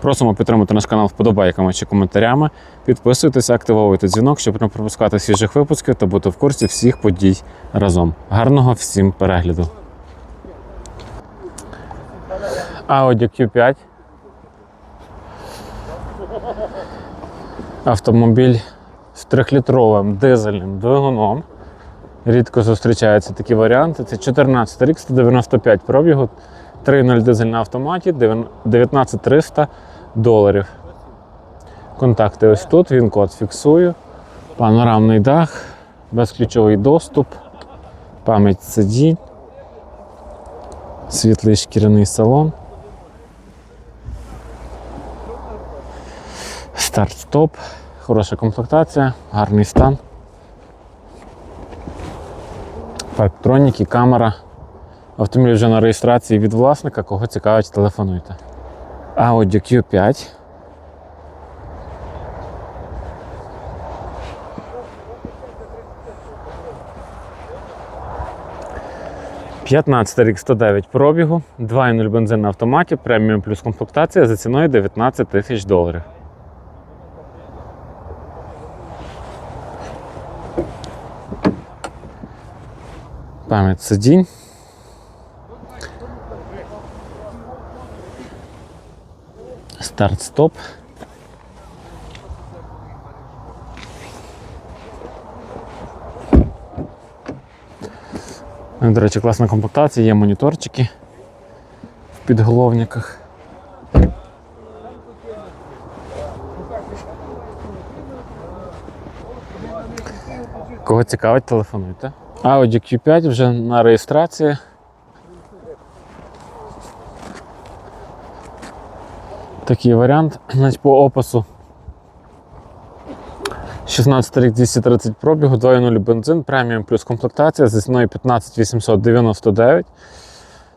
Просимо підтримати наш канал вподобайками чи коментарями. Підписуйтесь, активовуйте дзвінок, щоб не пропускати свіжих випусків та бути в курсі всіх подій разом. Гарного всім перегляду! Audi Q5. Автомобіль з 3-літровим дизельним двигуном. Рідко зустрічаються такі варіанти. Це 14 рік, 195 пробігу, 3.0 дизель на автоматі, 19300 доларів. Контакти ось тут, він код фіксую. Панорамний дах, безключовий доступ, пам'ять сидінь, світлий шкіряний салон. Старт-стоп, хороша комплектація, гарний стан. Парктроніки, камера. Автомобіль вже на реєстрації від власника, кого цікавить, телефонуйте. Audi Q5. П'ятнадцятий рік 109 пробігу, 2.0 бензин на автоматі, преміум плюс комплектація за ціною 19 тисяч доларів. Пам'ять сидінь. Старт-стоп. До речі, класна комплектація, є моніторчики в підголовниках. Кого цікавить, телефонуйте. Audi Q5 вже на реєстрації. Такий варіант. Значить, по опису. 16 рік 230 пробігу, 2.0 бензин, преміум плюс комплектація зі ціною 15899.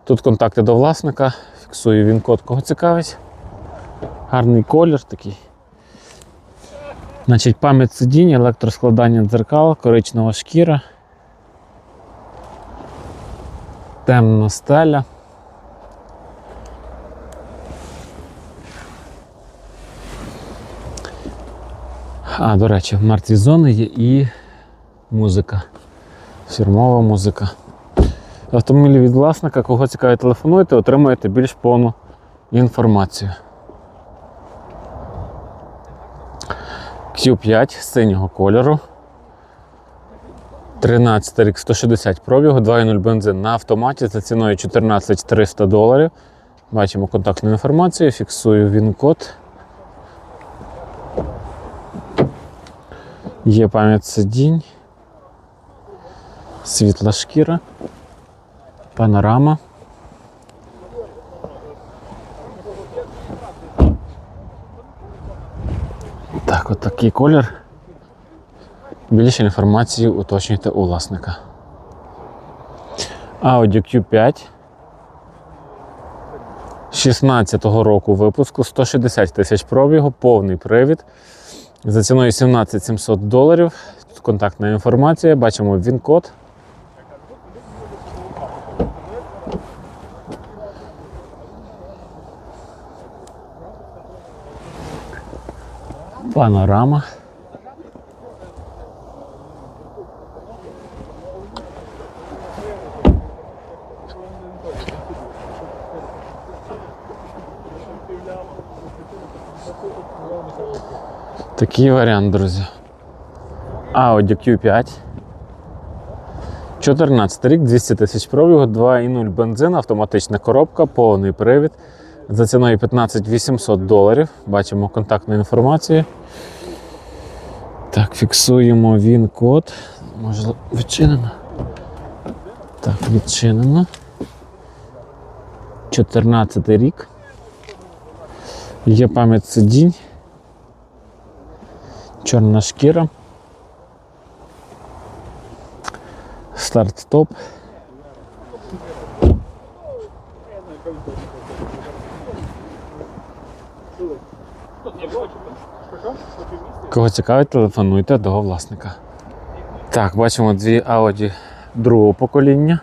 Тут контакти до власника. Фіксую він код, кого цікавить. Гарний колір такий. Значить, пам'ять сидінь, електроскладання дзеркал, коричнева шкіра. Темна стеля. А, до речі, в мертві зони є і музика. Фірмова музика. Автомобілі від власника, кого цікавить, телефонуйте, отримаєте більш повну інформацію. Q5 синього кольору. 13 рік 160 пробігу, 2.0 бензин на автоматі за ціною 14 300 доларів. Бачимо контактну інформацію, фіксую він-код. Є пам'ять сидінь, світла шкіра, панорама. Так, от такий колір. Більше інформації уточнюйте у власника. Audi Q5 16-го року випуску 160 тисяч пробігу, повний привід. За ціною 17 700 доларів. Тут контактна інформація, бачимо він-код. Панорама. Такий варіант, друзі. Audi Q5. 14 рік, 200 тисяч пробігу, 2,0 бензин, автоматична коробка, повний привід. За ціною 15 800 доларів. Бачимо контактну інформацію. Так, фіксуємо він код. Може відчинено. Так, відчинено. 14 рік. Є пам'ять сидінь. Чорна шкіра. Старт-стоп. Кого цікавить, телефонуйте до власника. Так, бачимо дві Audi другого покоління.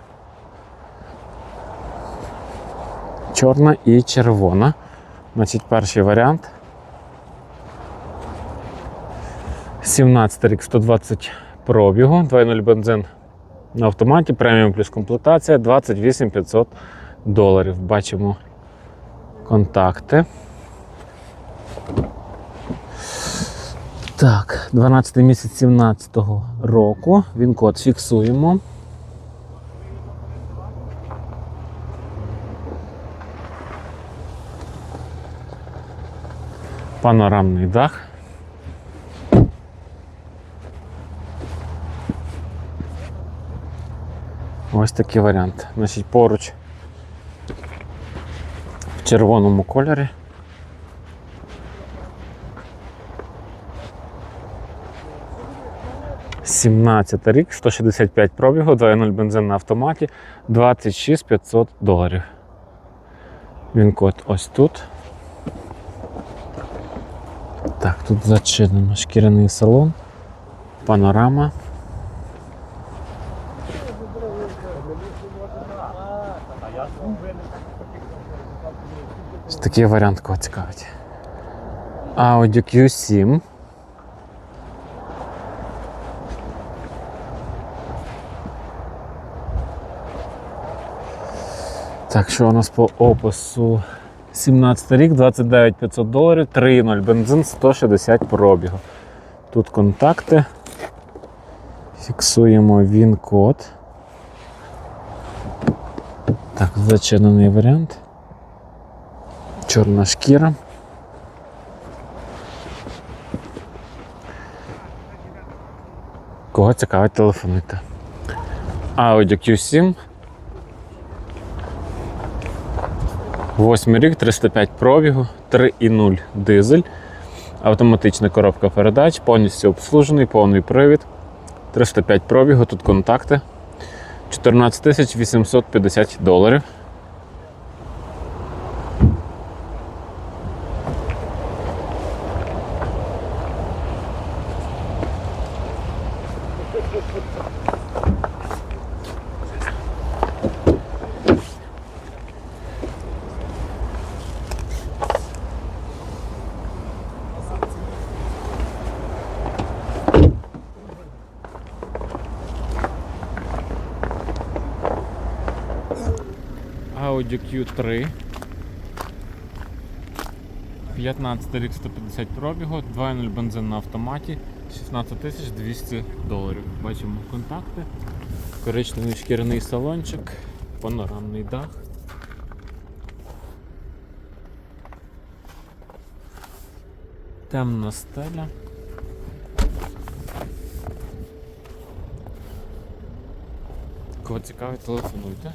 Чорна і червона. Значить, перший варіант. 17 рік 120 пробігу, 2.0 бензин на автоматі, преміум плюс комплектація 28 500 доларів. Бачимо контакти. Так, 12 місяць 17 року. Він код фіксуємо. Панорамний дах. Ось такий варіант. Значить, поруч в червоному кольорі. Сімнадцятий рік, 165 пробігу, 2.0 бензин на автоматі, 26 500 доларів. Він код ось тут. Так, тут зачинено шкіряний салон, панорама. Такий варіант кого цікавить. Audi Q7. Так, що у нас по опису? 17 рік, 29 500 доларів, 3.0 бензин, 160 пробігу. Тут контакти. Фіксуємо він код. Так, зачинений варіант. Чорна шкіра. Кого цікавить, телефонуйте. Audi Q7. Восьмий рік, 305 пробігу, 3,0 дизель, автоматична коробка передач, повністю обслужений, повний привід. 305 пробігу, тут контакти. 14 850 доларів. Audi Q3. 15 рік 150 пробігу, 2.0 бензин на автоматі, 16 200 доларів. Бачимо контакти, коричневий шкіряний салончик, панорамний дах. Темна стеля. Кого цікавить, телефонуйте.